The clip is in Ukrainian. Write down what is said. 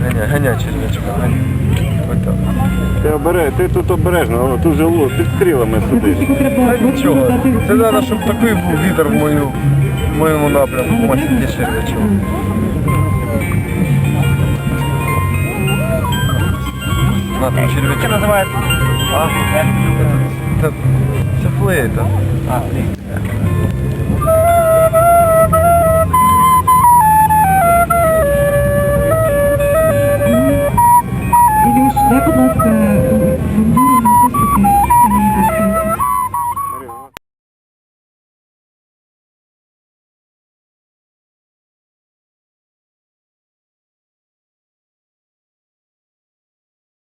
Ганяй, ганяй червячка, ганяй. Отак. Ти, обере, ти тут обережно, тут же ло, під стрілами сидиш. Та нічого. Це треба, щоб такий був вітер в мою, в моєму напрямку. Маленький червячок. На там червячок. називається? А? Це флейта. А, флейта. Beş, ne kadar